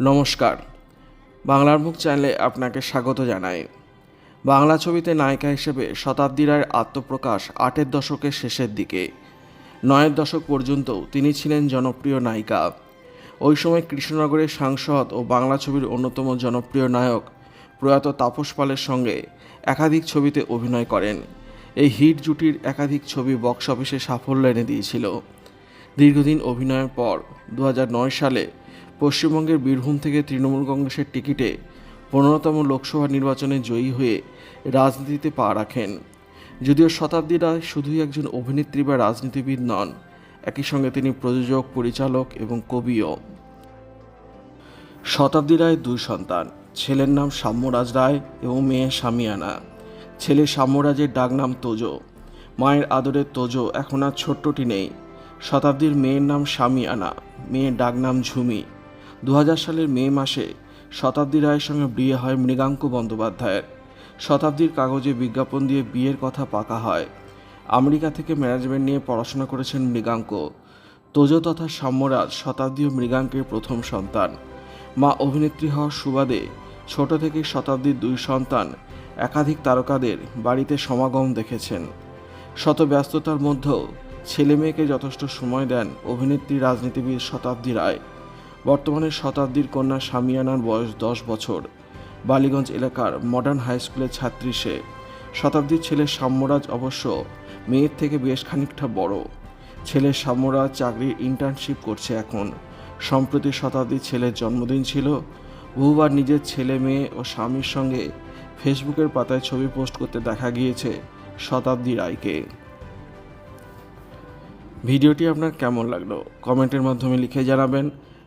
নমস্কার। বাংলার মুখ চ্যানেলে আপনাকে স্বাগত জানাই। বাংলা ছবিতে নায়িকা হিসেবে শতাব্দী রায়ের আত্মপ্রকাশ আটের দশকের শেষের দিকে। নয়ের দশক পর্যন্ত তিনি ছিলেন জনপ্রিয় নায়িকা। ওই সময় কৃষ্ণনগরের সাংসদ ও বাংলা ছবির অন্যতম জনপ্রিয় নায়ক প্রয়াত তাপস পালের সঙ্গে একাধিক ছবিতে অভিনয় করেন। এই হিট জুটির একাধিক ছবি বক্স অফিসে সাফল্য এনে দিয়েছিল। দীর্ঘদিন অভিনয়ের পর দু হাজার নয় সালে পশ্চিমবঙ্গের বীরভূম থেকে তৃণমূল কংগ্রেসের টিকিটে পনেরোতম লোকসভা নির্বাচনে জয়ী হয়ে রাজনীতিতে পা রাখেন। যদিও শতাব্দী রায় শুধুই একজন অভিনেত্রী বা রাজনীতিবিদ নন, একই সঙ্গে তিনি প্রযোজক, পরিচালক এবং কবিও। শতাব্দী রায়ের দুই সন্তান, ছেলের নাম সাম্যরাজ রায় এবং মেয়ে সামিয়ানা। ছেলে সাম্যরাজের ডাকনাম তোজো, মায়ের আদরের তোজো এখন আর ছোট্টটি নেই। শতাব্দীর মেয়ের নাম সামিয়ানা, মেয়ের ডাকনাম ঝুমি। দু হাজার সালের মে মাসে শতাব্দী রায়ের সঙ্গে বিয়ে হয় মৃগাঙ্ক বন্দ্যোপাধ্যায়ের। শতাব্দীর কাগজে বিজ্ঞাপন দিয়ে বিয়ের কথা পাকা হয়। আমেরিকা থেকে ম্যানেজমেন্ট নিয়ে পড়াশোনা করেছেন মৃগাঙ্ক। তোজো তথা সাম্যরাজ শতাব্দী ও মৃগাঙ্কের প্রথম সন্তান। মা অভিনেত্রী হওয়ার সুবাদে ছোট থেকে শতাব্দীর দুই সন্তান একাধিক তারকাদের বাড়িতে সমাগম দেখেছেন। শত ব্যস্ততার মধ্যেও ছেলে মেয়েকে যথেষ্ট সময় দেন অভিনেত্রী রাজনীতিবিদ শতাব্দী রায়। বর্তমানে শতাব্দীর কন্যা সামিয়ানার বয়স দশ বছর। বালিগঞ্জ এলাকার মডার্ন হাই স্কুলের ছাত্রী সে। শতাব্দীর ছেলে সাম্যরাজ অবশ্য মেয়ের থেকে বেশ খানিকটা বড়। ছেলে সাম্যরাজ চাকরির ইন্টার্নশিপ করছে এখন। সম্প্রতি শতাব্দীর ছেলের জন্মদিন ছিল। বহুবার নিজের ছেলে মেয়ে ও স্বামীর সঙ্গে ফেসবুকের পাতায় ছবি পোস্ট করতে দেখা গিয়েছে শতাব্দী রায়কে। ভিডিওটি আপনার কেমন লাগল? কমেন্টের মাধ্যমে লিখে জানাবেন।